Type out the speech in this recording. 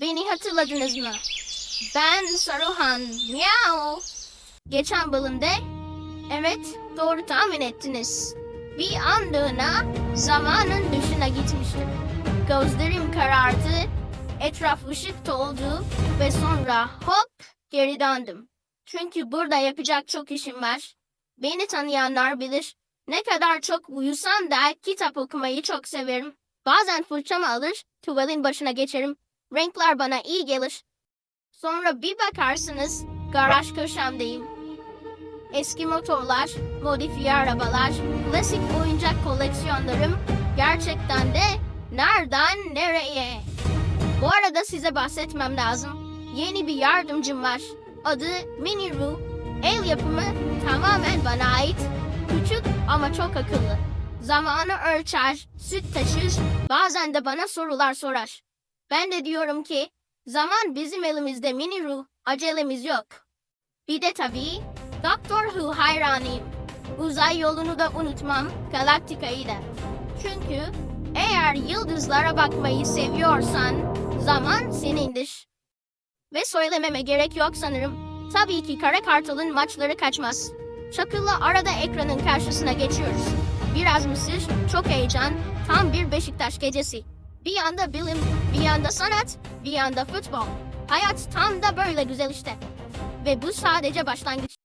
Beni hatırladınız mı? Ben Saruhan. Miau. Geçen bölümde evet doğru tahmin ettiniz. Bir anlığına zamanın dışına gitmiştim. Gözlerim karardı, etraf ışık doldu ve sonra hop geri döndüm. Çünkü burada yapacak çok işim var. Beni tanıyanlar bilir. Ne kadar çok uyusam da kitap okumayı çok severim. Bazen fırçamı alır, tuvalin başına geçerim. Renkler bana iyi gelir. Sonra bir bakarsınız garaj köşemdeyim. Eski motorlar, modifiye arabalar, klasik oyuncak koleksiyonlarım gerçekten de nereden nereye? Bu arada size bahsetmem lazım. Yeni bir yardımcım var. Adı Mini Roo. El yapımı tamamen bana ait. Küçük ama çok akıllı. Zamanı ölçer, süt taşır, bazen de bana sorular sorar. Ben de diyorum ki zaman bizim elimizde Mini Roo, acelemiz yok. Bir de tabii Doctor Who hayranıyım. Uzay yolunu da unutmam, Galaktika'yı da. Çünkü eğer yıldızlara bakmayı seviyorsan zaman senindir. Ve söylememe gerek yok sanırım. Tabii ki Kara Kartal'ın maçları kaçmaz. Çakıl'la arada ekranın karşısına geçiyoruz. Biraz mısır, çok heyecan, tam bir Beşiktaş gecesi. Bir yanda bilim, bir yanda sanat, bir yanda futbol. Hayat tam da böyle güzel işte. Ve bu sadece başlangıç.